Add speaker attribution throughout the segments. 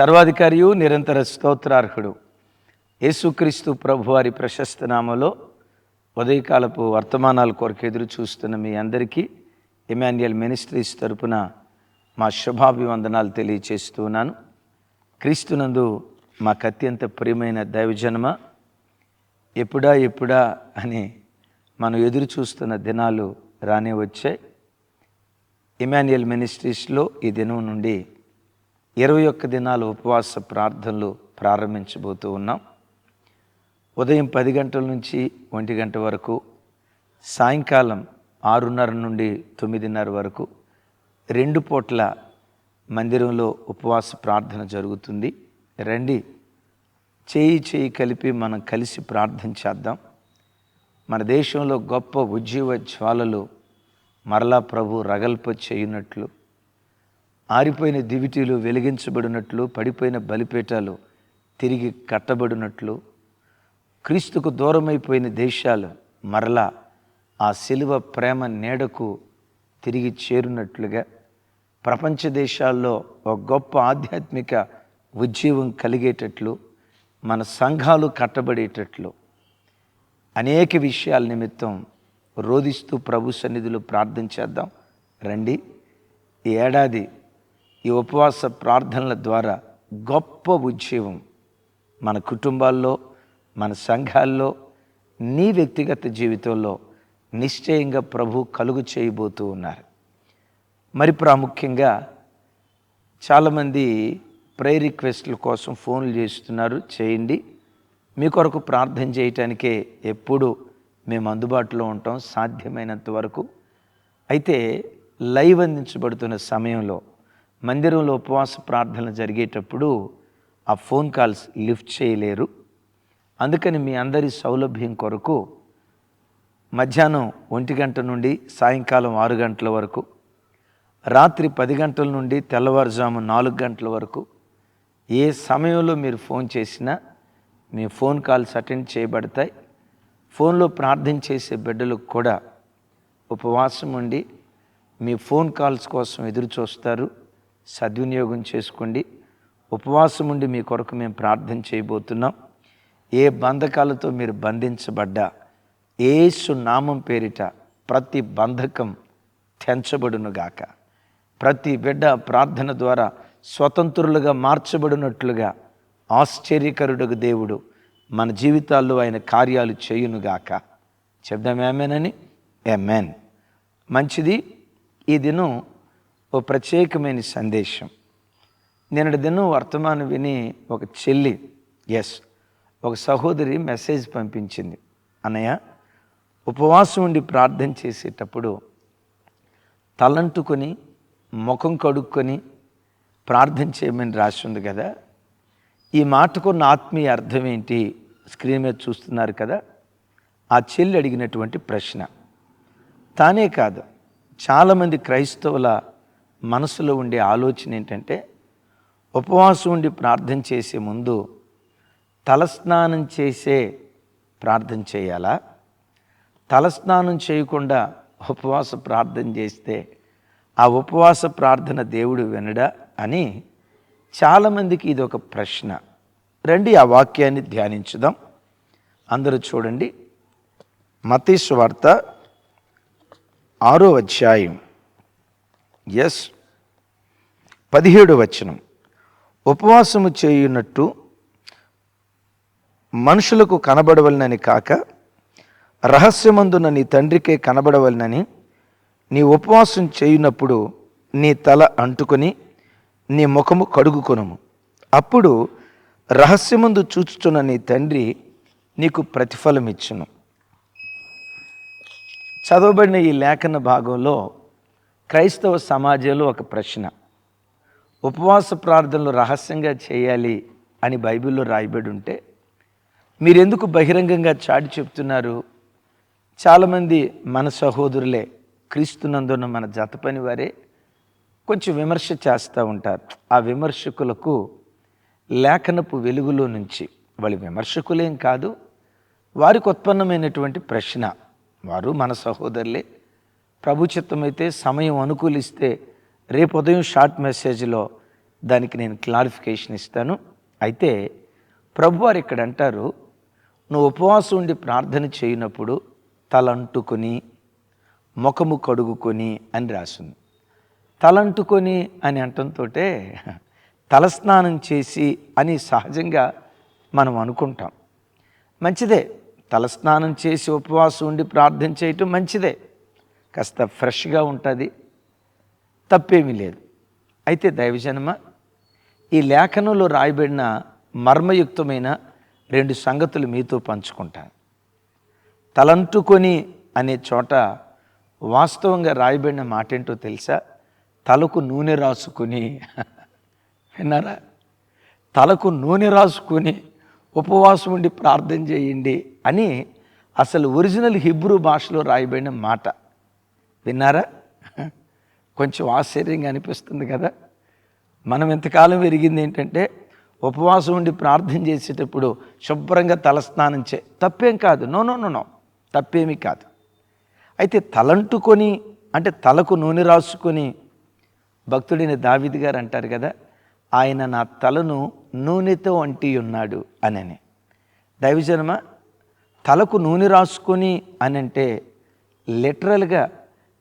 Speaker 1: సర్వాధికారియు నిరంతర స్తోత్రార్హుడు. యేసుక్రీస్తు ప్రభువారి ప్రశస్త నామలో ఉదయకాలపు వర్తమానాల కొరకు ఎదురు చూస్తున్న మీ అందరికీ ఎమాన్యుయల్ మినిస్ట్రీస్ తరపున మా శుభాభివందనాలు తెలియచేస్తున్నాను క్రీస్తునందు మాకు అత్యంత ప్రియమైన దైవజన్మ ఎప్పుడా ఎప్పుడా అని మనం ఎదురు చూస్తున్న దినాలు రానే వచ్చాయి. ఇమాన్యుయల్ మినిస్ట్రీస్లో ఈ దినం నుండి ఇరవై ఒక్క దినాల ఉపవాస ప్రార్థనలు ప్రారంభించబోతూ ఉన్నాం. ఉదయం పది గంటల నుంచి ఒంటి గంట వరకు సాయంకాలం ఆరున్నర నుండి తొమ్మిదిన్నర వరకు రెండు పూట్ల మందిరంలో ఉపవాస ప్రార్థన జరుగుతుంది. రండి చేయి చేయి కలిపి మనం కలిసి ప్రార్థన చేద్దాం. మన దేశంలో గొప్ప ఉజ్జీవ జ్వాలలు మరలా ప్రభు రగల్ప చేయునట్లు ఆరిపోయిన దివిటీలు వెలిగించబడినట్లు పడిపోయిన బలిపేటాలు తిరిగి కట్టబడినట్లు క్రీస్తుకు దూరమైపోయిన దేశాలు మరలా ఆ శిలువ ప్రేమ నీడకు తిరిగి చేరునట్లుగా ప్రపంచ దేశాల్లో ఒక గొప్ప ఆధ్యాత్మిక ఉజ్జీవం కలిగేటట్లు మన సంఘాలు కట్టబడేటట్లు అనేక విషయాల నిమిత్తం రోధిస్తూ ప్రభు సన్నిధిలో ప్రార్థన చేద్దాం. రండి. ఈ ఏడాది ఈ ఉపవాస ప్రార్థనల ద్వారా గొప్ప ఉద్యమం మన కుటుంబాల్లో మన సంఘాల్లో నీ వ్యక్తిగత జీవితంలో నిశ్చయంగా ప్రభు కలుగు చేయబోతూ ఉన్నారు. మరి ప్రాముఖ్యంగా చాలామంది ప్రేయర్ రిక్వెస్ట్ల కోసం ఫోన్లు చేస్తున్నారు. చేయండి. మీ కొరకు ప్రార్థన చేయటానికే ఎప్పుడు మేము అందుబాటులో ఉంటాం. సాధ్యమైనంత వరకు. అయితే లైవ్ అందించబడుతున్న సమయంలో మందిరంలో ఉపవాస ప్రార్థనలు జరిగేటప్పుడు ఆ ఫోన్ కాల్స్ లిఫ్ట్ చేయలేరు. అందుకని మీ అందరి సౌలభ్యం కొరకు మధ్యాహ్నం ఒంటి గంట నుండి సాయంకాలం ఆరు గంటల వరకు రాత్రి పది గంటల నుండి తెల్లవారుజాము నాలుగు గంటల వరకు ఏ సమయంలో మీరు ఫోన్ చేసినా మీ ఫోన్ కాల్స్ అటెండ్ చేయబడతాయి. ఫోన్లో ప్రార్థన చేసే బిడ్డలకు కూడా ఉపవాసం ఉండి మీ ఫోన్ కాల్స్ కోసం ఎదురు చూస్తారు సద్వినియోగం చేసుకోండి. ఉపవాసం ఉండి మీ కొరకు మేము ప్రార్థన చేయబోతున్నాం. ఏ బంధకాలతో మీరు బంధించబడ్డా ఏసు నామం పేరిట ప్రతి బంధకం తెంచబడునుగాక. ప్రతి బిడ్డ ప్రార్థన ద్వారా స్వతంత్రులుగా మార్చబడినట్లుగా ఆశ్చర్యకరుడుగు దేవుడు మన జీవితాల్లో ఆయన కార్యాలు చేయునుగాక. చెప్దాం ఏమేనని ఎమెన్ మంచిది. ఈ దినం ఓ ప్రత్యేకమైన సందేశం. నిన్నటి దినం వర్తమానం విని ఒక చెల్లి ఎస్ ఒక సహోదరి మెసేజ్ పంపించింది. అన్నయ్య ఉపవాసం ఉండి ప్రార్థన చేసేటప్పుడు తలంటుకొని ముఖం కడుక్కొని ప్రార్థన చేయమని రాసి ఉంది కదా. ఈ మాటకున్న ఆత్మీయ అర్థం ఏంటి? స్క్రీన్ మీద చూస్తున్నారు కదా. ఆ చెల్లి అడిగినటువంటి ప్రశ్న. తానే కాదు చాలామంది క్రైస్తవుల మనసులో ఉండే ఆలోచన ఏంటంటే ఉపవాసం ఉండి ప్రార్థన చేసే ముందు తలస్నానం చేసే ప్రార్థన చేయాలా? తలస్నానం చేయకుండా ఉపవాస ప్రార్థన చేస్తే ఆ ఉపవాస ప్రార్థన దేవుడు వినడా అని చాలామందికి ఇది ఒక ప్రశ్న. రండి ఆ వాక్యాన్ని ధ్యానించుదాం. అందరూ చూడండి. మతీశ్వార్త ఆరో అధ్యాయం. ఎస్ పదిహేడు వచనం. ఉపవాసము చేయునట్టు మనుషులకు కనబడవలనని కాక రహస్యమందున నీ తండ్రికే కనబడవలనని నీ ఉపవాసం చేయునప్పుడు నీ తల అంటుకొని నీ ముఖము కడుగుకొనుము. అప్పుడు రహస్యమందు చూచుచున్న నీ తండ్రి నీకు ప్రతిఫలం ఇచ్చును చదవబడిన ఈ లేఖన భాగంలో క్రైస్తవ సమాజంలో ఒక ప్రశ్న. ఉపవాస ప్రార్థనలు రహస్యంగా చేయాలి అని బైబిల్లో రాయబడి ఉంటే మీరెందుకు బహిరంగంగా చాటి చెప్తున్నారు? చాలామంది మన సహోదరులే క్రీస్తునందున్న మన జత పని వారే కొంచెం విమర్శ చేస్తూ ఉంటారు. ఆ విమర్శకులకు లేఖనపు వెలుగులో నుంచి వాళ్ళు విమర్శకులేం కాదు వారికి ఉత్పన్నమైనటువంటి ప్రశ్న. వారు మన సహోదరులే ప్రభు చిత్తమైతే సమయం అనుకూలిస్తే రేపు ఉదయం షార్ట్ మెసేజ్లో దానికి నేను క్లారిఫికేషన్ ఇస్తాను. అయితే ప్రభువారు ఇక్కడ అంటారు నువ్వు ఉపవాసం ఉండి ప్రార్థన చేయనప్పుడు తలంటుకొని ముఖము కడుగుకొని అని రాసింది. తలంటుకొని అని అంటంతో తలస్నానం చేసి అని సహజంగా మనం అనుకుంటాం. మంచిదే తలస్నానం చేసి ఉపవాసం ఉండి ప్రార్థన చేయటం మంచిదే. కాస్త ఫ్రెష్గా ఉంటుంది. తప్పేమీ లేదు. అయితే దైవజనమ ఈ లేఖనంలో రాయబడిన మర్మయుక్తమైన రెండు సంగతులు మీతో పంచుకుంటాను. తలంటుకొని అనే చోట వాస్తవంగా రాయబడిన మాట ఏంటో తెలుసా? తలకు నూనె రాసుకొని విన్నారా? తలకు నూనె రాసుకొని ఉపవాసం ఉండి ప్రార్థన చేయండి అని అసలు ఒరిజినల్ హిబ్రూ భాషలో రాయబడిన మాట. విన్నారా? కొంచెం ఆశ్చర్యంగా అనిపిస్తుంది కదా. మనం ఎంతకాలం పెరిగింది ఏంటంటే ఉపవాసం ఉండి ప్రార్థన చేసేటప్పుడు శుభ్రంగా తలస్నానం చే తప్పేం కాదు. No no no no. తప్పేమీ కాదు. అయితే తలంటుకొని అంటే తలకు నూనె రాసుకొని భక్తుడిని దావిది గారు అంటారు కదా ఆయన నా తలను నూనెతో అంటి ఉన్నాడు అనని. దైవజనమ తలకు నూనె రాసుకొని అని అంటే లిటరల్గా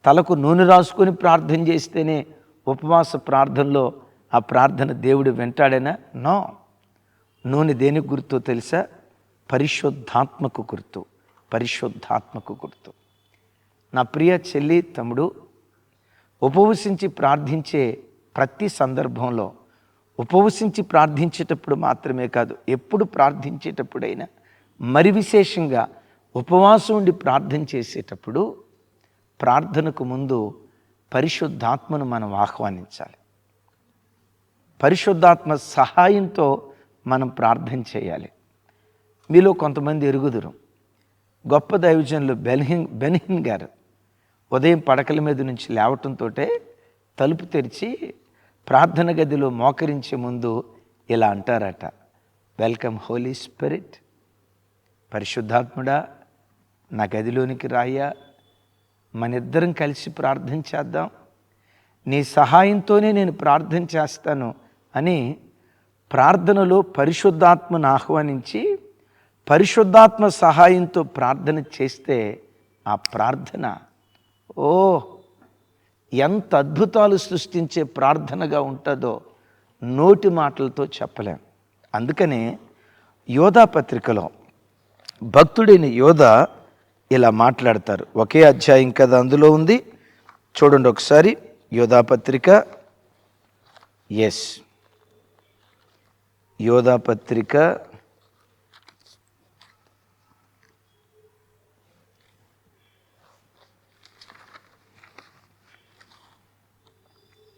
Speaker 1: తలకు నూనె రాసుకొని ప్రార్థన చేస్తేనే ఉపవాస ప్రార్థనలో ఆ ప్రార్థన దేవుడు వెంటాడేనా? నో. నూనె దేనికి గుర్తు తెలుసా? పరిశుద్ధాత్మకు గుర్తు. పరిశుద్ధాత్మకు గుర్తు. నా ప్రియ చెల్లి తమ్ముడు ఉపవసించి ప్రార్థించే ప్రతి సందర్భంలో ఉపవసించి ప్రార్థించేటప్పుడు మాత్రమే కాదు ఎప్పుడు ప్రార్థించేటప్పుడైనా మరి విశేషంగా ఉపవాసం ఉండి ప్రార్థన చేసేటప్పుడు ప్రార్థనకు ముందు పరిశుద్ధాత్మను మనం ఆహ్వానించాలి. పరిశుద్ధాత్మ సహాయంతో మనం ప్రార్థన చేయాలి. మీలో కొంతమంది ఎరుగుదురు. గొప్ప దైవజనులు బెన్హిన్ బెన్హిన్ గారు ఉదయం పడకల మీద నుంచి లేవటంతో తలుపు తెరిచి ప్రార్థన గదిలో మోకరించే ముందు ఇలా అంటారట. Welcome holy spirit. పరిశుద్ధాత్ముడా నా గదిలోనికి రాయా మన ఇద్దరం కలిసి ప్రార్థన చేద్దాం. నీ సహాయంతోనే నేను ప్రార్థన చేస్తాను అని ప్రార్థనలో పరిశుద్ధాత్మను ఆహ్వానించి పరిశుద్ధాత్మ సహాయంతో ప్రార్థన చేస్తే ఆ ప్రార్థన ఓ ఎంత అద్భుతాలు సృష్టించే ప్రార్థనగా ఉంటుందో నోటి మాటలతో చెప్పలేం. అందుకనే యోధా పత్రికలో భక్తుడైన యోధ ఇలా మాట్లాడతారు. ఒకే అధ్యాయం కదా అందులో ఉంది. చూడండి ఒకసారి. యోధాపత్రిక. ఎస్ యోధాపత్రిక.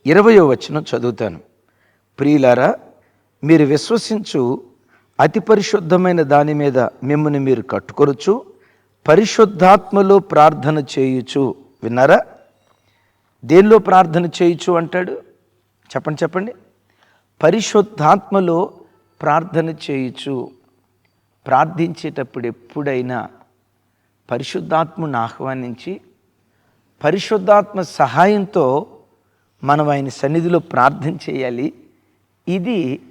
Speaker 1: ఇరవయో వచనం చదువుతాను. ప్రియులారా మీరు విశ్వసించు అతి పరిశుద్ధమైన దాని మీద మిమ్మల్ని మీరు కట్టుకొరచు పరిశుద్ధాత్మలో ప్రార్థన చేయుచు. విన్నారా? దేనిలో ప్రార్థన చేయుచు అంటాడు? చెప్పండి చెప్పండి. పరిశుద్ధాత్మలో ప్రార్థన చేయుచు. ప్రార్థించేటప్పుడు ఎప్పుడైనా పరిశుద్ధాత్మను ఆహ్వానించి పరిశుద్ధాత్మ సహాయంతో మనం ఆయన సన్నిధిలో ప్రార్థన చేయాలి. ఇది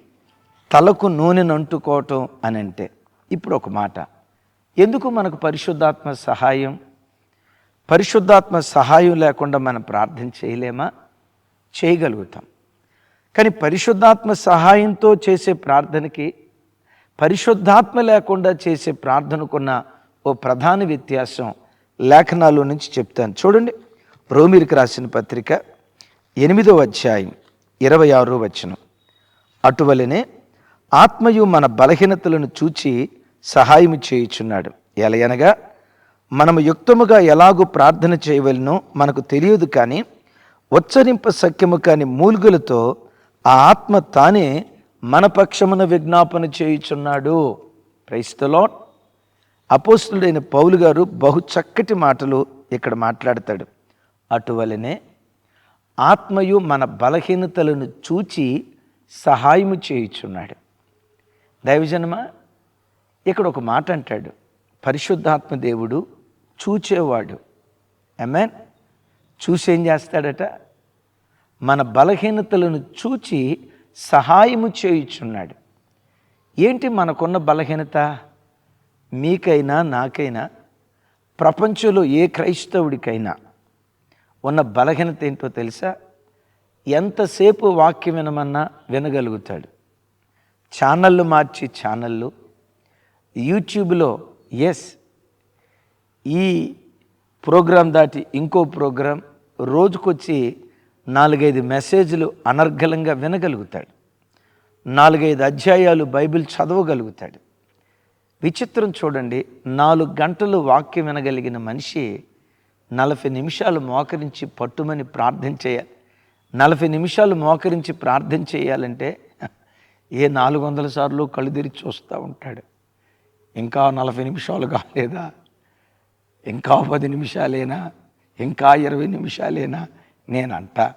Speaker 1: తలకు నూనెను అంటుకోవటం అని అంటే ఇప్పుడు ఒక మాట. ఎందుకు మనకు పరిశుద్ధాత్మ సహాయం? పరిశుద్ధాత్మ సహాయం లేకుండా మనం ప్రార్థన చేయలేమా? చేయగలుగుతాం. కానీ పరిశుద్ధాత్మ సహాయంతో చేసే ప్రార్థనకి పరిశుద్ధాత్మ లేకుండా చేసే ప్రార్థనకున్న ఓ ప్రధాన వ్యత్యాసం లేఖనాల్లో నుంచి చెప్తాను. చూడండి. రోమిరికి రాసిన పత్రిక ఎనిమిదో అధ్యాయం ఇరవై ఆరో వచనం. అటువలనే ఆత్మయు మన బలహీనతలను చూచి సహాయము చేయుచున్నాడు. ఎలయనగా మనము యుక్తముగా ఎలాగూ ప్రార్థన చేయవలనో మనకు తెలియదు కానీ ఉచ్చరింప సఖ్యము కాని మూలుగులతో ఆ ఆత్మ తానే మన పక్షమున విజ్ఞాపన చేయుచున్నాడు. క్రైస్తలాట్ అపోస్తుడైన పౌలు గారు బహు చక్కటి మాటలు ఇక్కడ మాట్లాడతాడు. అటువలనే ఆత్మయు మన బలహీనతలను చూచి సహాయము చేయుచున్నాడు. దైవజనమ ఇక్కడ ఒక మాట అంటాడు. పరిశుద్ధాత్మ దేవుడు చూచేవాడు. ఎమెన్ చూసేం చేస్తాడట? మన బలహీనతలను చూచి సహాయము చేయుచున్నాడు. ఏంటి మనకున్న బలహీనత? మీకైనా నాకైనా ప్రపంచంలో ఏ క్రైస్తవుడికైనా ఉన్న బలహీనత ఏంటో తెలుసా? ఎంతసేపు వాక్యం వినమన్నా వినగలుగుతాడు. ఛానళ్ళు మార్చి ఛానళ్ళు యూట్యూబ్లో ఎస్ ఈ ప్రోగ్రాం దాటి ఇంకో ప్రోగ్రాం రోజుకొచ్చి నాలుగైదు మెసేజ్లు అనర్గళంగా వినగలుగుతాడు. నాలుగైదు అధ్యాయాలు బైబిల్ చదవగలుగుతాడు. విచిత్రం చూడండి నాలుగు గంటలు వాక్యం వినగలిగిన మనిషి నలభై నిమిషాలు మోకరించి పట్టుమని ప్రార్థన చేయాలి నలభై నిమిషాలు మోకరించి ప్రార్థన చేయాలంటే ఏ నాలుగు వందల సార్లు కళ్ళు తెరిచి చూస్తూ ఉంటాడు. ఇంకా నలభై నిమిషాలు కాలేదా? ఇంకా పది నిమిషాలేనా? ఇంకా ఇరవై నిమిషాలేనా? నేనంట.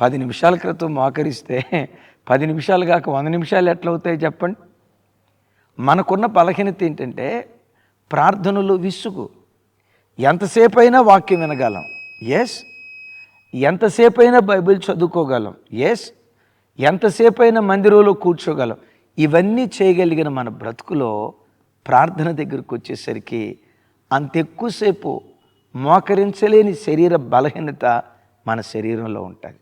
Speaker 1: పది నిమిషాల క్రితం మోకరిస్తే పది నిమిషాలు కాక వంద నిమిషాలు ఎట్లవుతాయి చెప్పండి? మనకున్న బలహీనత ఏంటంటే ప్రార్థనలు విసుగు. ఎంతసేపు అయినా వాక్యం వినగలం. ఎస్ ఎంతసేపు అయినా బైబిల్ చదువుకోగలం. ఎస్ ఎంతసేపు అయినా మందిరంలో కూర్చోగలం. ఇవన్నీ చేయగలిగిన మన బ్రతుకులో ప్రార్థన దగ్గరకు వచ్చేసరికి అంత ఎక్కువసేపు మోకరించలేని శరీర బలహీనత మన శరీరంలో ఉంటుంది.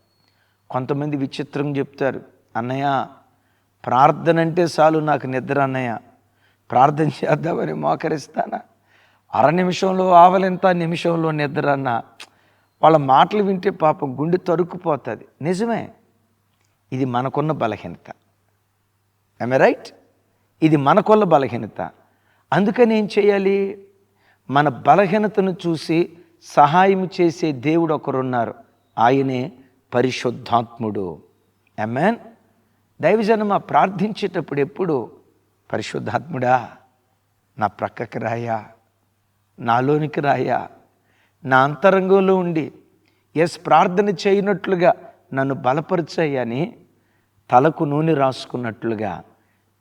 Speaker 1: కొంతమంది విచిత్రం చెప్తారు అన్నయ్య ప్రార్థన అంటే చాలు నాకు నిద్ర అన్నయ్య. ప్రార్థన చేద్దామని మోకరిస్తానా? అర నిమిషంలో ఆవలింత నిమిషంలో నిద్ర అన్న? వాళ్ళ మాటలు వింటే పాపం గుండె తరుక్కుపోతుంది. నిజమే ఇది మనకున్న బలహీనత. ఐ రైట్ ఇది మనకున్న బలహీనత. అందుకని ఏం చేయాలి? మన బలహీనతను చూసి సహాయం చేసే దేవుడు ఒకరున్నారు. ఆయనే పరిశుద్ధాత్ముడు. ఎమ్మెన్ దైవజనమ ప్రార్థించేటప్పుడు ఎప్పుడు? పరిశుద్ధాత్ముడా నా ప్రక్కకి రాయా నాలోనికి రాయా నా అంతరంగంలో ఉండి ఎస్ ప్రార్థన చేయనట్లుగా నన్ను బలపరిచాయని తలకు నూనె రాసుకున్నట్లుగా.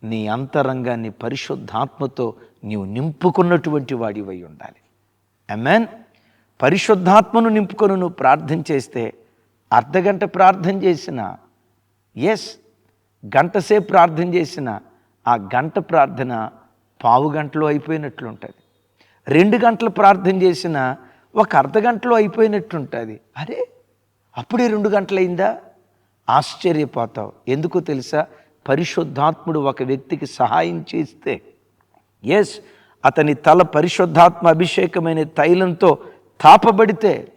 Speaker 1: నీ అంతరంగాన్ని పరిశుద్ధాత్మతో నీవు నింపుకున్నటువంటి వాడివై ఉండాలి. అమెన్ పరిశుద్ధాత్మను నింపుకొని నువ్వు ప్రార్థన చేస్తే అర్ధగంట ప్రార్థన చేసిన ఎస్ గంటసేపు ప్రార్థన చేసిన ఆ గంట ప్రార్థన పావు గంటలో అయిపోయినట్లు ఉంటుంది రెండు గంటలు ప్రార్థన చేసిన ఒక అర్ధగంటలో అయిపోయినట్టుంటుంది అరే అప్పుడే రెండు గంటలైందా? ఆశ్చర్యపోతావు. ఎందుకో తెలుసా? పరిశుద్ధాత్ముడు ఒక వ్యక్తికి సహాయం చేస్తే ఎస్ అతని తల పరిశుద్ధాత్మ అభిషేకమైన తైలంతో తాపబడితే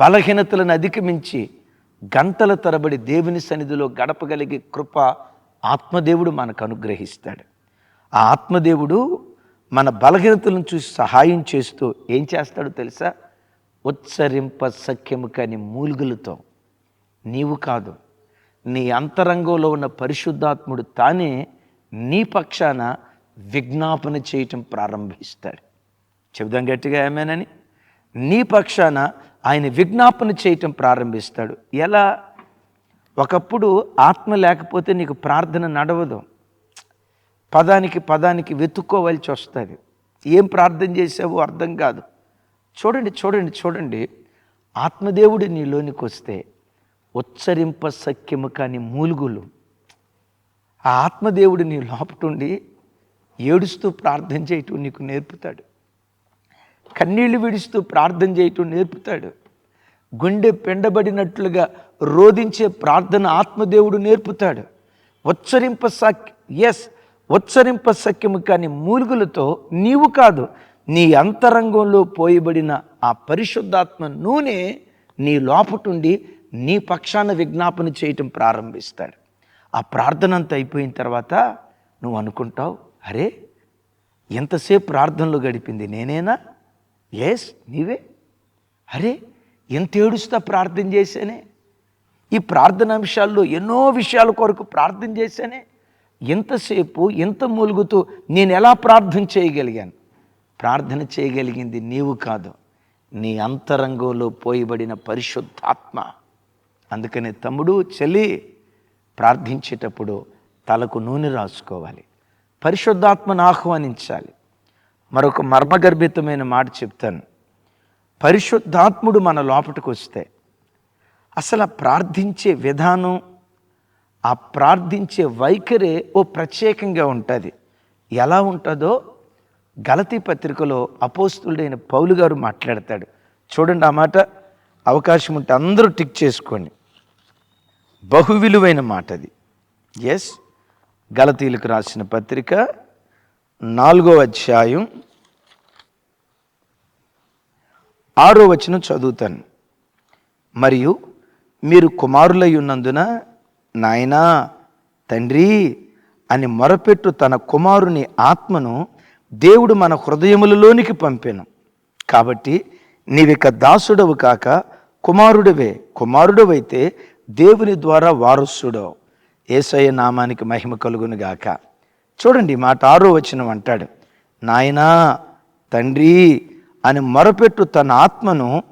Speaker 1: బలహీనతలను అధిగమించి గంటల తరబడి దేవుని సన్నిధిలో గడపగలిగే కృప ఆత్మదేవుడు మనకు అనుగ్రహిస్తాడు. ఆ ఆత్మదేవుడు మన బలహీనతలను చూసి సహాయం చేస్తూ ఏం చేస్తాడో తెలుసా? ఉత్సరింప సఖ్యము కాని మూలుగులతో. నీవు కాదు. నీ అంతరంగంలో ఉన్న పరిశుద్ధాత్ముడు తానే నీ పక్షాన విజ్ఞాపన చేయటం ప్రారంభిస్తాడు. చెబుదాం గట్టిగా ఏమేనని నీ పక్షాన ఆయన విజ్ఞాపన చేయటం ప్రారంభిస్తాడు. ఎలా? ఒకప్పుడు ఆత్మ లేకపోతే నీకు ప్రార్థన నడవదు. పదానికి పదానికి వెతుక్కోవలసి వస్తుంది. ఏం ప్రార్థన చేసావో అర్థం కాదు. చూడండి చూడండి చూడండి. ఆత్మదేవుడు నీలోనికి వస్తే ఉచ్చరింప సఖ్యము కాని మూలుగులు. ఆ ఆత్మదేవుడు నీ లోపటుండి ఏడుస్తూ ప్రార్థన చేయటం నీకు నేర్పుతాడు. కన్నీళ్ళు విడుస్తూ ప్రార్థన చేయటం నేర్పుతాడు. గుండె పెండబడినట్లుగా రోధించే ప్రార్థన ఆత్మదేవుడు నేర్పుతాడు. ఉచ్చరింప సఖ్య ఎస్ ఉచ్చరింప సఖ్యము కాని మూలుగులతో నీవు కాదు నీ అంతరంగంలో పోయబడిన ఆ పరిశుద్ధాత్మ నూనె నీ లోపటుండి నీ పక్షాన విజ్ఞాపన చేయటం ప్రారంభిస్తాడు. ఆ ప్రార్థన అంతా అయిపోయిన తర్వాత నువ్వు అనుకుంటావు అరే ఎంతసేపు ప్రార్థనలు గడిపింది నేనేనా? ఎస్ నీవే? అరే ఎంత ఏడుస్తా ప్రార్థన చేశానే? ఈ ప్రార్థన అంశాల్లో ఎన్నో విషయాల కొరకు ప్రార్థన చేశానే? ఎంతసేపు ఎంత మూలుగుతూ నేను ఎలా ప్రార్థన చేయగలిగాను? ప్రార్థన చేయగలిగింది నీవు కాదు నీ అంతరంగంలో పోయబడిన పరిశుద్ధాత్మ. అందుకని తమ్ముడు చెల్లి ప్రార్థించేటప్పుడు తలకు నూనె రాసుకోవాలి. పరిశుద్ధాత్మను ఆహ్వానించాలి. మరొక మర్మగర్భితమైన మాట చెప్తాను. పరిశుద్ధాత్ముడు మన లోపటికి వస్తే అసలు ప్రార్థించే విధానం ఆ ప్రార్థించే వైఖరే ఓ ప్రత్యేకంగా ఉంటుంది. ఎలా ఉంటుందో గలతీ పత్రికలో అపోస్తుడైన పౌలు గారు మాట్లాడతాడు. చూడండి ఆ మాట. అవకాశం ఉంటే అందరూ టిక్ చేసుకోండి. బహు విలువైన మాట అది ఎస్ గలతీలకు రాసిన పత్రిక నాలుగో అధ్యాయం ఆరో వచనం చదువుతాను. మరియు మీరు కుమారులై ఉన్నందున నాయనా తండ్రి అని మొరపెట్టు తన కుమారుని ఆత్మను దేవుడు మన హృదయములలోనికి పంపాను. కాబట్టి నీవిక దాసుడవు కాక కుమారుడివే కుమారుడవైతే దేవుని ద్వారా వారసుడో ఏసయ్య నామానికి మహిమ కలుగును గాక. చూడండి మాట ఆరో వచ్చిన అంటాడు. నాయనా తండ్రి అని మొరపెట్టు తన ఆత్మను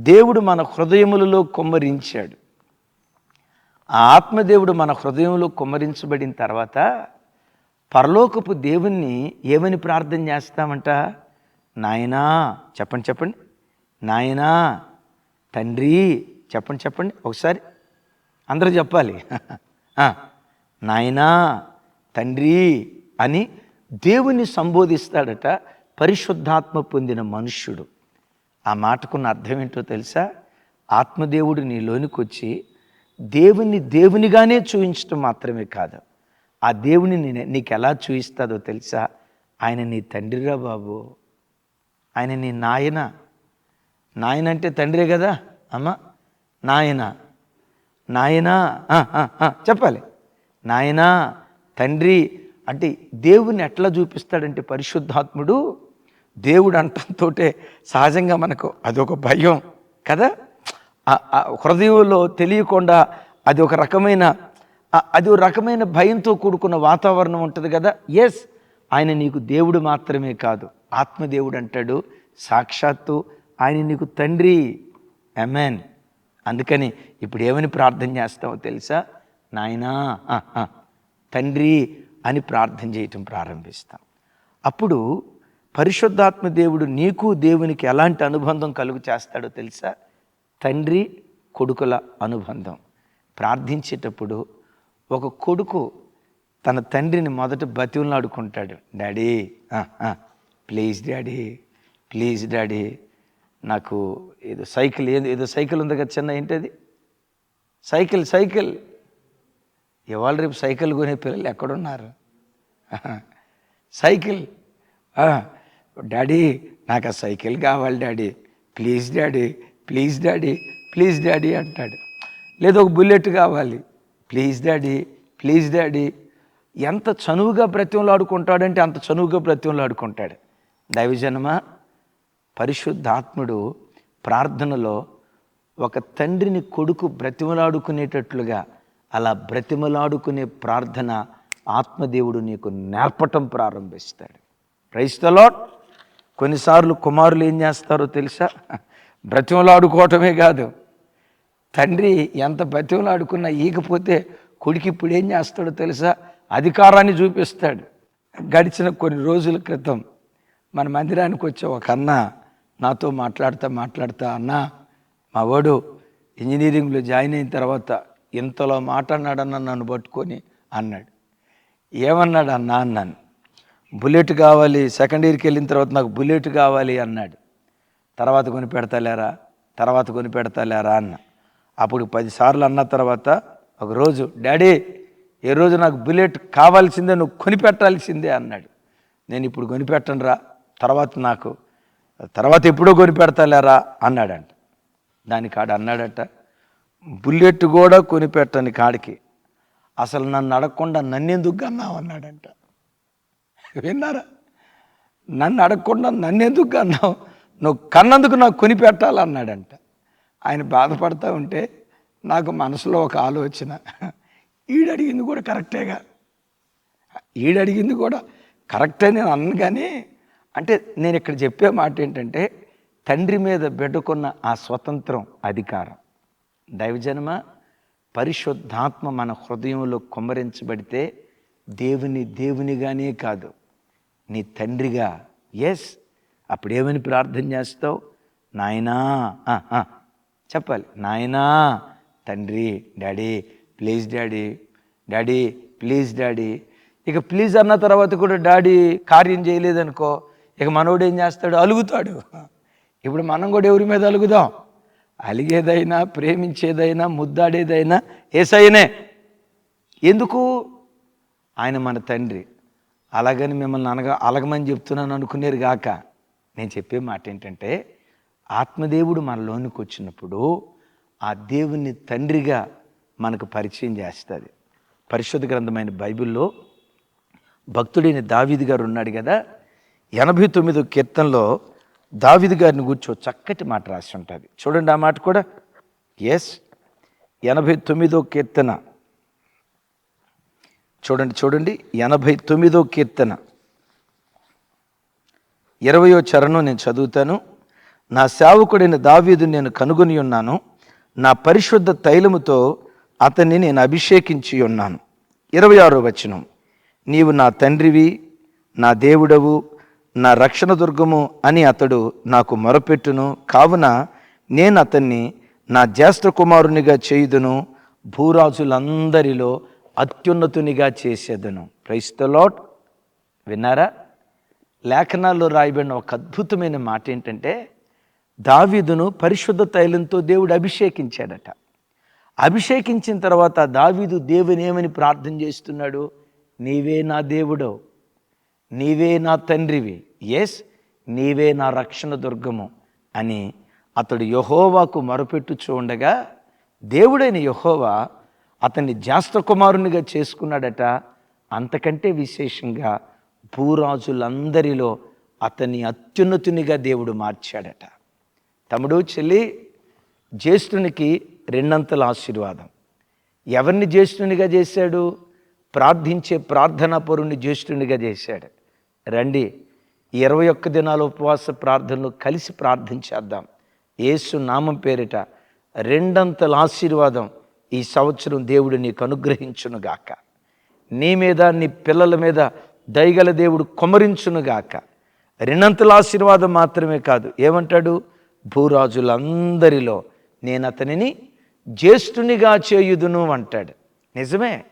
Speaker 1: దేవుడు మన హృదయములలో కుమ్మరించాడు. ఆ ఆత్మదేవుడు మన హృదయంలో కుమ్మరించబడిన తర్వాత పరలోకపు దేవుణ్ణి ఏమని ప్రార్థన చేస్తామంట? నాయనా చెప్పండి చెప్పండి. నాయనా తండ్రి చెప్పండి చెప్పండి. ఒకసారి అందరూ చెప్పాలి. ఆ, నాయనా తండ్రి అని దేవుని సంబోధిస్తాడట పరిశుద్ధాత్మ పొందిన మనుష్యుడు. ఆ మాటకున్న అర్థం ఏంటో తెలుసా? ఆత్మదేవుడు నీలోనికి వచ్చి దేవుని దేవునిగానే చూయించడం మాత్రమే కాదు. ఆ దేవుని నేను నీకు ఎలా చూయిస్తాదో తెలుసా? ఆయన నీ తండ్రిరా బాబు. ఆయన నీ నాయన. నాయన అంటే తండ్రే కదా అమ్మ. నాయన. నాయనా చెప్పాలి. నాయనా తండ్రి అంటే దేవుని ఎట్లా చూపిస్తాడంటే పరిశుద్ధాత్ముడు దేవుడు అంటంతో సహజంగా మనకు అదొక భయం కదా? హృదయంలో తెలియకుండా అది ఒక రకమైన అది ఒక రకమైన భయంతో కూడుకున్న వాతావరణం ఉంటుంది కదా? ఎస్ ఆయన నీకు దేవుడు మాత్రమే కాదు. ఆత్మదేవుడు అంటాడు. సాక్షాత్తు ఆయన నీకు తండ్రి. అమెన్ అందుకని ఇప్పుడు ఏమని ప్రార్థన చేస్తామో తెలుసా? నాయనా తండ్రి అని ప్రార్థన చేయటం ప్రారంభిస్తాం. అప్పుడు పరిశుద్ధాత్మ దేవుడు నీకు దేవునికి ఎలాంటి అనుబంధం కలుగు చేస్తాడో తెలుసా? తండ్రి కొడుకుల అనుబంధం. ప్రార్థించేటప్పుడు ఒక కొడుకు తన తండ్రిని మొదట బతివులాడుకుంటాడు daddy please daddy please daddy నాకు ఏదో సైకిల్ ఏదో ఏదో సైకిల్ ఉంది కదా చిన్న ఏంటది? Cycle cycle. ఇవాళ రేపు సైకిల్ కొనే పిల్లలు ఎక్కడున్నారు? సైకిల్. డాడీ నాకు ఆ సైకిల్ కావాలి daddy. Please daddy please daddy please daddy అంటాడు. లేదా ఒక బుల్లెట్ కావాలి. Please daddy please daddy. ఎంత చనువుగా బ్రతిమలాడుకుంటాడంటే అంత చనువుగా బ్రతిమలాడుకుంటాడు దైవజనమా? పరిశుద్ధాత్ముడు ప్రార్థనలో ఒక తండ్రిని కొడుకు బ్రతిమలాడుకునేటట్లుగా అలా బ్రతిమలాడుకునే ప్రార్థన ఆత్మదేవుడు నీకు నేర్పటం ప్రారంభిస్తాడు. క్రైస్తలాట్ కొన్నిసార్లు కుమారులు ఏం చేస్తారో తెలుసా? బ్రతిమలాడుకోవటమే కాదు. తండ్రి ఎంత బ్రతిమలాడుకున్నా ఈకపోతే కొడుకు ఇప్పుడు ఏం చేస్తాడో తెలుసా? అధికారాన్ని చూపిస్తాడు. గడిచిన కొన్ని రోజుల క్రితం మన మందిరానికి వచ్చే ఒక అన్న నాతో మాట్లాడుతా మాట్లాడుతా అన్న మా వాడు ఇంజనీరింగ్లో జాయిన్ అయిన తర్వాత ఇంతలో మాట్లాడినాడన్న నన్ను పట్టుకొని అన్నాడు. ఏమన్నాడు అన్న అన్నాను. బుల్లెట్ కావాలి సెకండ్ ఇయర్కి వెళ్ళిన తర్వాత నాకు బుల్లెట్ కావాలి అన్నాడు. తర్వాత కొని పెడతలేరా తర్వాత కొని పెడతలేరా అన్న. అప్పుడు పదిసార్లు అన్న తర్వాత ఒక రోజు డాడీ ఏ రోజు నాకు బుల్లెట్ కావాల్సిందే నువ్వు కొనిపెట్టాల్సిందే అన్నాడు. నేను ఇప్పుడు కొనిపెట్టను రా తర్వాత నాకు తర్వాత ఎప్పుడో కొని పెడతలేరా అన్నాడంట. దాని కాడ అన్నాడట బుల్లెట్ కూడా కొని పెట్టని కాడికి. అసలు నన్ను అడగకుండా నన్నెందుకు అన్నావు అన్నాడంట. విన్నారా? నన్ను అడగకుండా నన్నెందుకు అన్నావు నువ్వు కన్నందుకు నాకు కొని పెట్టాలన్నాడంట ఆయన బాధపడతా ఉంటే నాకు మనసులో ఒక ఆలోచన. ఈడడిగింది కూడా కరెక్టేగా. ఈడడిగింది కూడా కరెక్టే నేను అన్నాను కానీ అంటే నేను ఇక్కడ చెప్పే మాట ఏంటంటే తండ్రి మీద బిడ్డకున్న ఆ స్వతంత్రం అధికారం. దైవజన్మ పరిశుద్ధాత్మ మన హృదయంలో కుమ్మరించబడితే దేవుని దేవునిగానే కాదు నీ తండ్రిగా. ఎస్ అప్పుడేమని ప్రార్థన చేస్తావు? నాయనా చెప్పాలి నాయనా తండ్రి daddy please daddy daddy please daddy. ఇక ప్లీజ్ అన్న తర్వాత కూడా డాడీ కార్యం చేయలేదనుకో ఇక మనోడు ఏం చేస్తాడు? అలుగుతాడు. ఇప్పుడు మనం కూడా ఎవరి మీద అలుగుదాం? అలిగేదైనా ప్రేమించేదైనా ముద్దాడేదైనా ఏసైనే. ఎందుకు? ఆయన మన తండ్రి. అలాగని మిమ్మల్ని అనగా అలగమని చెప్తున్నాను అనుకునేరు గాక. నేను చెప్పే మాట ఏంటంటే ఆత్మదేవుడు మనలోనికి వచ్చినప్పుడు ఆ దేవుని తండ్రిగా మనకు పరిచయం చేస్తుంది. పరిశుద్ధ గ్రంథమైన బైబిల్లో భక్తుడైన దావీది గారు ఉన్నాడు కదా ఎనభై తొమ్మిదో కీర్తనలో దావిది గారిని కూర్చో చక్కటి మాట రాసి ఉంటుంది. చూడండి ఆ మాట కూడా. ఎస్ ఎనభై తొమ్మిదో కీర్తన. చూడండి చూడండి ఎనభై తొమ్మిదో కీర్తన. ఇరవయో చరణం నేను చదువుతాను. నా సేవకుడైన దావీదు నేను కనుగొని ఉన్నాను. నా పరిశుద్ధ తైలముతో అతన్ని నేను అభిషేకించి ఉన్నాను. ఇరవై ఆరో వచనం. నీవు నా తండ్రివి నా దేవుడవు నా రక్షణ దుర్గము అని అతడు నాకు మొరపెట్టును. కావున నేను అతన్ని నా జ్యేష్ఠ కుమారునిగా చేయుదును భూరాజులందరిలో అత్యున్నతునిగా చేసేదను. క్రైస్తలాట్ విన్నారా? లేఖనాల్లో రాయబడిన ఒక అద్భుతమైన మాట ఏంటంటే దావీదును పరిశుద్ధ తైలంతో దేవుడు అభిషేకించాడట. అభిషేకించిన తర్వాత దావీదు దేవుని ఏమని ప్రార్థన చేస్తున్నాడు? నీవే నా దేవుడో నీవే నా తండ్రివి. ఎస్ నీవే నా రక్షణ దుర్గము అని అతడు యహోవాకు మొరపెట్టుచూ ఉండగా దేవుడైన యహోవా అతన్ని జాస్త కుమారునిగా చేసుకున్నాడట. అంతకంటే విశేషంగా భూరాజులందరిలో అతన్ని అత్యున్నతునిగా దేవుడు మార్చాడట. తమ్ముడు చెల్లి జ్యేష్ఠునికి రెండంతల ఆశీర్వాదం. ఎవరిని జ్యేష్ఠునిగా చేశాడు? ప్రార్థించే ప్రార్థనా పరుణ్ణి జ్యేష్ఠునిగా చేశాడు. రండి. ఇరవై ఒక్క దినాల ఉపవాస ప్రార్థనలు కలిసి ప్రార్థించేద్దాం యేసు నామం పేరిట రెండంతల ఆశీర్వాదం ఈ సంవత్సరం దేవుడు నీకు అనుగ్రహించునుగాక నీ మీద నీ పిల్లల మీద దయగల దేవుడు కొమరించునుగాక రెండంతల ఆశీర్వాదం మాత్రమే కాదు. ఏమంటాడు? భూరాజులందరిలో నేను అతనిని జ్యేష్ఠునిగా చేయుదును అంటాడు. నిజమే.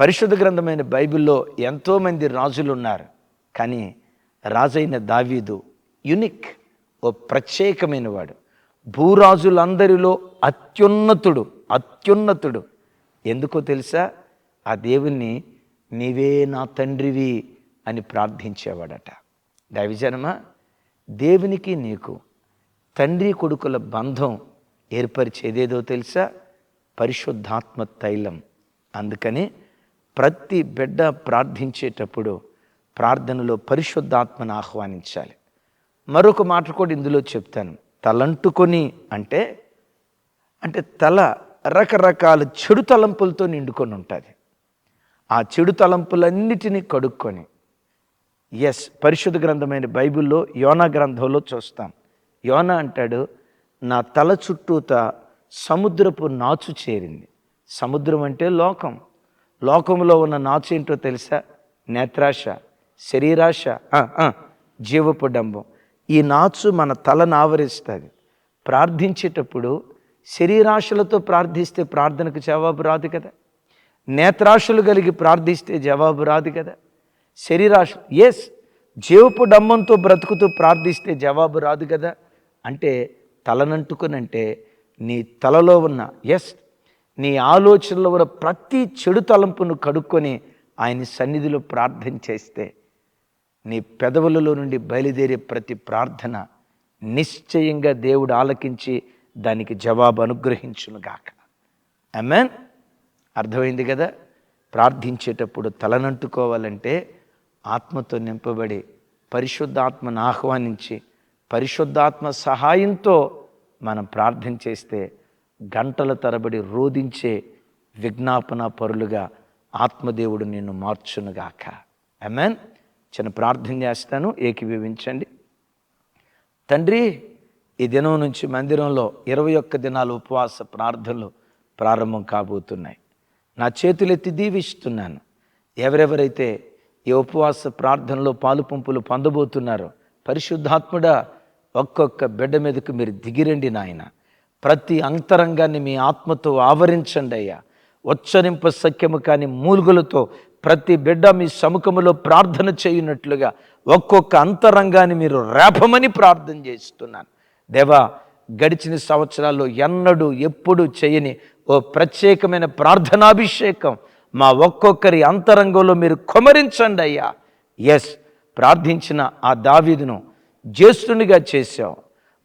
Speaker 1: పరిశుద్ధ గ్రంథమైన బైబిల్లో ఎంతోమంది రాజులు ఉన్నారు కానీ రాజైన దావీదు యునిక్ ఓ ప్రత్యేకమైన వాడు భూరాజులందరిలో అత్యున్నతుడు అత్యున్నతుడు. ఎందుకో తెలుసా? ఆ దేవుణ్ణి నీవే నా తండ్రివి అని ప్రార్థించేవాడట. దైవజనమ దేవునికి నీకు తండ్రి కొడుకుల బంధం ఏర్పరిచేదేదో తెలుసా? పరిశుద్ధాత్మ తైలం. అందుకని ప్రతి బిడ్డ ప్రార్థించేటప్పుడు ప్రార్థనలో పరిశుద్ధాత్మను ఆహ్వానించాలి. మరొక మాట కూడా ఇందులో చెప్తాను. తలంటుకొని అంటే అంటే తల రకరకాల చెడు తలంపులతో నిండుకొని ఉంటుంది. ఆ చెడు తలంపులన్నిటినీ కడుక్కొని ఎస్ పరిశుద్ధ గ్రంథమైన బైబిల్లో యోనా గ్రంథంలో చూస్తాం. యోనా అంటాడు నా తల చుట్టూత సముద్రపు నాచు చేరింది. సముద్రం అంటే లోకం. లోకంలో ఉన్న నాచు ఏంటో తెలుసా? నేత్రాశ. శరీరాశ జీవపు డంబం. ఈ నాచు మన తలను ఆవరిస్తుంది ప్రార్థించేటప్పుడు శరీరాశలతో ప్రార్థిస్తే ప్రార్థనకు జవాబు రాదు కదా. నేత్రాశలు కలిగి ప్రార్థిస్తే జవాబు రాదు కదా. శరీరాశ ఎస్ జీవపు డంబంతో బ్రతుకుతూ ప్రార్థిస్తే జవాబు రాదు కదా. అంటే తలనంటుకునంటే నీ తలలో ఉన్న ఎస్ నీ ఆలోచనలో ఉన్న ప్రతి చెడు తలంపును కడుక్కొని ఆయన సన్నిధిలో ప్రార్థన చేస్తే నీ పెదవులలో నుండి బయలుదేరే ప్రతి ప్రార్థన నిశ్చయంగా దేవుడు ఆలకించి దానికి జవాబు అనుగ్రహించునుగాక అమెన్ అర్థమైంది కదా? ప్రార్థించేటప్పుడు తలనంటుకోవాలంటే ఆత్మతో నింపబడి పరిశుద్ధాత్మను ఆహ్వానించి పరిశుద్ధాత్మ సహాయంతో మనం ప్రార్థన చేస్తే గంటల తరబడి రోధించే విజ్ఞాపన పరులుగా ఆత్మదేవుడు నిన్ను మార్చునుగాక అమెన్ చిన్న ప్రార్థన చేస్తాను ఏకీభవించండి. తండ్రి ఈ దినం నుంచి మందిరంలో ఇరవై ఒక్క దినాలు ఉపవాస ప్రార్థనలు ప్రారంభం కాబోతున్నాయి. నా చేతులెత్తి దీవిస్తున్నాను. ఎవరెవరైతే ఈ ఉపవాస ప్రార్థనలో పాలు పంపులు పొందబోతున్నారో పరిశుద్ధాత్ముడా ఒక్కొక్క బిడ్డ మీదకు మీరు దిగిరండి నాయన. ప్రతి అంతరంగాన్ని మీ ఆత్మతో ఆవరించండి అయ్యా. ఉచ్చరింప సఖ్యము కాని మూలుగులతో ప్రతి బిడ్డ మీ సముఖములో ప్రార్థన చేయునట్లుగా ఒక్కొక్క అంతరంగాన్ని మీరు రేపమని ప్రార్థన చేస్తున్నాను. దేవా గడిచిన సంవత్సరాల్లో ఎన్నడూ ఎప్పుడు చేయని ఓ ప్రత్యేకమైన ప్రార్థనాభిషేకం మా ఒక్కొక్కరి అంతరంగంలో మీరు కుమరించండి అయ్యా. ఎస్ ప్రార్థించిన ఆ దావీదును జ్యేష్ఠునిగా చేశావు.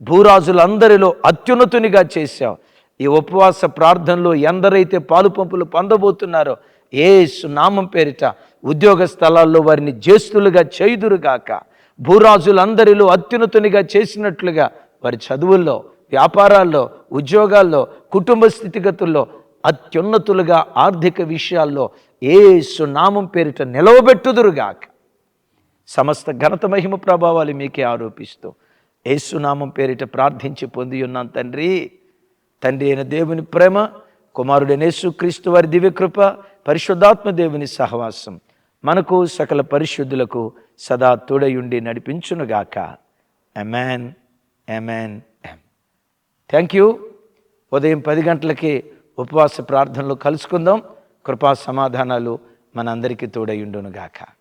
Speaker 1: భూరాజులందరిలో అత్యున్నతునిగా చేశావు. ఈ ఉపవాస ప్రార్థనలో ఎందరైతే పాలు పంపులు పొందబోతున్నారో ఏ నామం పేరిట ఉద్యోగ స్థలాల్లో వారిని జ్యేష్ఠులుగా చేయుదురుగాక భూరాజులందరిలో అత్యున్నతునిగా చేసినట్లుగా వారి చదువుల్లో వ్యాపారాల్లో ఉద్యోగాల్లో కుటుంబ స్థితిగతుల్లో అత్యున్నతులుగా ఆర్థిక విషయాల్లో ఏ సునామం పేరిట నిలవబెట్టుదురుగాక. సమస్త ఘనత మహిమ ప్రభావాలు మీకే ఆరోపిస్తూ ఏసునామం పేరిట ప్రార్థించి పొంది ఉన్నాం తండ్రి. తండ్రి అయిన దేవుని ప్రేమ కుమారుడైన యేసుక్రీస్తు వారి దివ్యకృప పరిశుద్ధాత్మ దేవుని సహవాసం మనకు సకల పరిశుద్ధులకు సదా తోడయుండి నడిపించునుగాక. అమెన్ ఎమ్ థ్యాంక్ యూ ఉదయం పది గంటలకి ఉపవాస ప్రార్థనలో కలుసుకుందాం. కృపా సమాధానాలు మనందరికీ తోడయుండునుగాక. థ్యాంక్